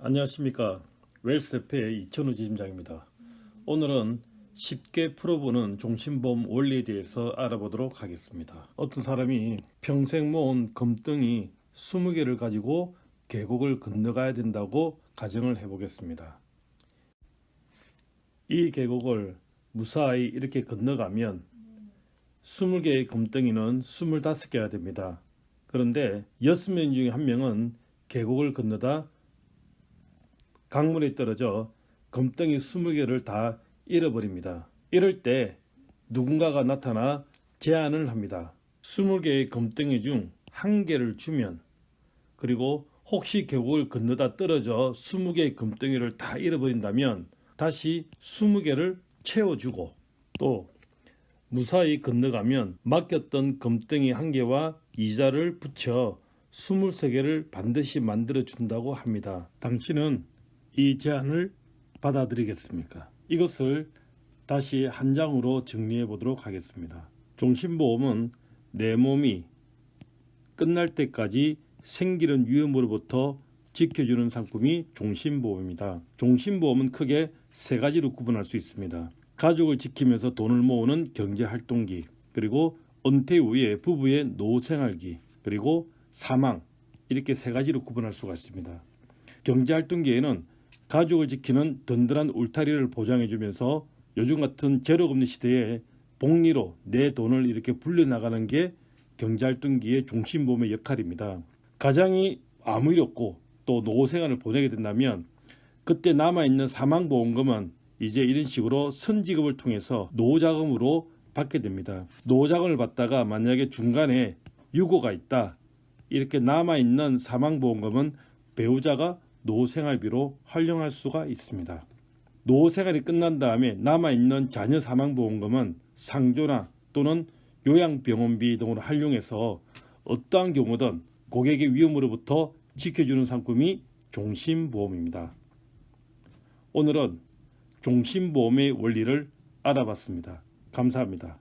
안녕하십니까 웰스페의 이천우 지점장입니다. 오늘은 쉽게 풀어보는 종신보험 원리에 대해서 알아보도록 하겠습니다. 어떤 사람이 평생 모은 금덩이 20개를 가지고 계곡을 건너가야 된다고 가정을 해보겠습니다. 이 계곡을 무사히 이렇게 건너가면 20개의 금덩이는 25개가 됩니다. 그런데 6명 중에 한 명은 계곡을 건너다 강물에 떨어져 금덩이 20개를 다 잃어버립니다. 이럴 때 누군가가 나타나 제안을 합니다. 20개의 금덩이 중 한 개를 주면 그리고 혹시 계곡을 건너다 떨어져 20개의 금덩이를 다 잃어버린다면 다시 20개를 채워주고 또 무사히 건너가면 맡겼던 금덩이 한 개와 이자를 붙여 23개를 반드시 만들어 준다고 합니다. 당신은 이 제안을 받아들이겠습니까? 이것을 다시 한 장으로 정리해 보도록 하겠습니다. 종신보험은 내 몸이 끝날 때까지 생기는 위험으로부터 지켜주는 상품이 종신보험입니다. 종신보험은 크게 세 가지로 구분할 수 있습니다. 가족을 지키면서 돈을 모으는 경제활동기, 그리고 은퇴 후에 부부의 노후생활기, 그리고 사망, 이렇게 세 가지로 구분할 수가 있습니다. 경제활동기에는 가족을 지키는 든든한 울타리를 보장해주면서 요즘 같은 제로금리 시대에 복리로 내 돈을 이렇게 불려나가는 게 경제활동기의 종신보험의 역할입니다. 가장이 아무 일 없고 또 노후생활을 보내게 된다면 그때 남아있는 사망보험금은 이제 이런 식으로 선지급을 통해서 노후자금으로 받게 됩니다. 노후자금을 받다가 만약에 중간에 유고가 있다. 이렇게 남아있는 사망보험금은 배우자가 노후 생활비로 활용할 수가 있습니다. 노후 생활이 끝난 다음에 남아있는 자녀 사망보험금은 상조나 또는 요양병원비 등으로 활용해서 어떠한 경우든 고객의 위험으로부터 지켜주는 상품이 종신보험입니다. 오늘은 종신보험의 원리를 알아봤습니다. 감사합니다.